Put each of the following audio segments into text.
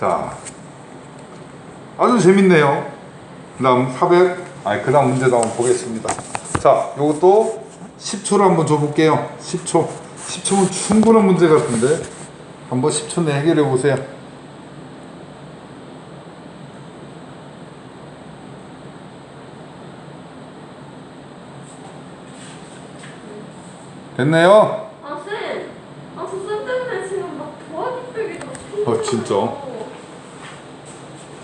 자, 아주 재밌네요. 그 다음 400, 아니, 그 다음 문제도 한번 보겠습니다. 자, 요것도 10초로 한번 줘볼게요. 10초. 10초면 충분한 문제 같은데. 한번 10초 내에 해결해 보세요. 됐나요? 아 쌤! 아 저쌤 때문에 지금 막 도화지 빼기 다 어, 진짜?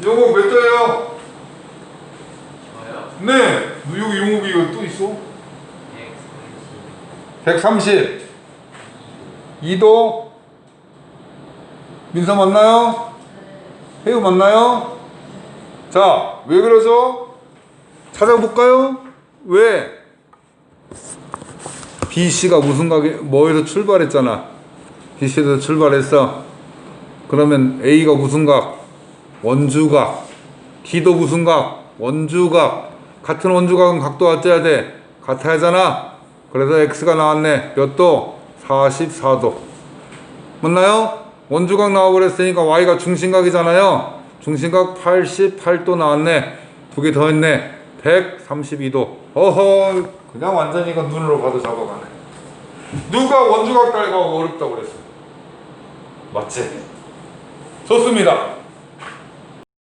요거 몇 자예요? 저요? 네. 너 여기 용욱이 이거 또 있어? 130 130. 2도. 민서 맞나요? 혜우 맞나요? 자, 왜 그러죠? 찾아볼까요? 왜? B씨가 무슨 가게, 뭐에서 출발했잖아. B씨에서 출발했어. 그러면 A가 무슨 각? 원주각. D도 무슨 각? 원주각. 같은 원주각은 각도 어째야 돼? 같아야 하잖아. 그래서 X가 나왔네. 몇 도? 44도. 맞나요? 원주각 나와버렸으니까 Y가 중심각이잖아요. 중심각 88도 나왔네. 두 개더 했네. 132도. 어허, 그냥 완전히 이거 눈으로 봐도 잡아가네. 누가 원주각 달가 어렵다고 그랬어? 맞지? 좋습니다.